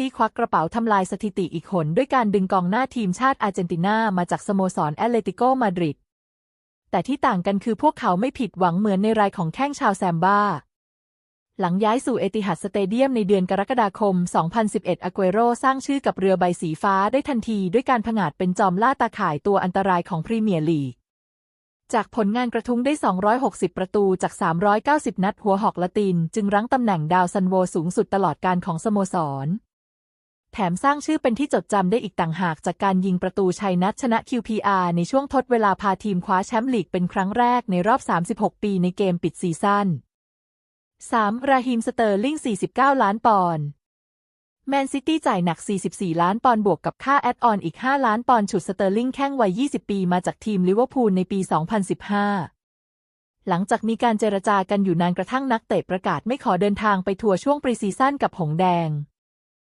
ตี้ควักกระเป๋าทำลายสถิติอีกหนด้วยการดึงกองหน้าทีมชาติอาร์เจนตินามาจากสโมสรแอตเลติโกมาดริด แต่ที่ต่างกันคือพวกเขาไม่ผิดหวังเหมือนในรายของแข้งชาวแซมบ้า หลังย้ายสู่เอติฮัดสเตเดียมในเดือนกรกฎาคม 2011 อาเกโรสร้างชื่อกับเรือใบสีฟ้าได้ทันทีด้วยการผงาดเป็นจอมล่าตาข่ายตัวอันตรายของพรีเมียร์ลีกจากผลงานกระทุ้งได้ 260 ประตูจาก 390 นัด หัวหอกละติน จึงรั้งตำแหน่งดาวซันโวสูงสุดตลอดการของสโมสร แถมสร้างชื่อเป็นที่จดจำได้อีกต่างหากจากการยิงประตูชัยนัดชนะ QPR ในช่วงทดเวลาพาทีมคว้าแชมป์ลีกเป็นครั้งแรกในรอบ 36 ปีในเกมปิดซีซั่น 3. ราฮิมสเตอร์ลิง 49 ล้านปอนด์แมนซิตี้จ่ายหนัก 44 ล้านปอนด์บวกกับค่าแอดออนอีก 5 ล้านปอนด์ฉุดสเตอร์ลิงแข้งวัย 20 ปีมาจากทีมลิเวอร์พูลในปี 2015 หลังจากมีการเจรจากันอยู่นานกระทั่งนักเตะประกาศไม่ขอเดินทางไปทัวร์ช่วงปรีซีซั่นกับหงแดง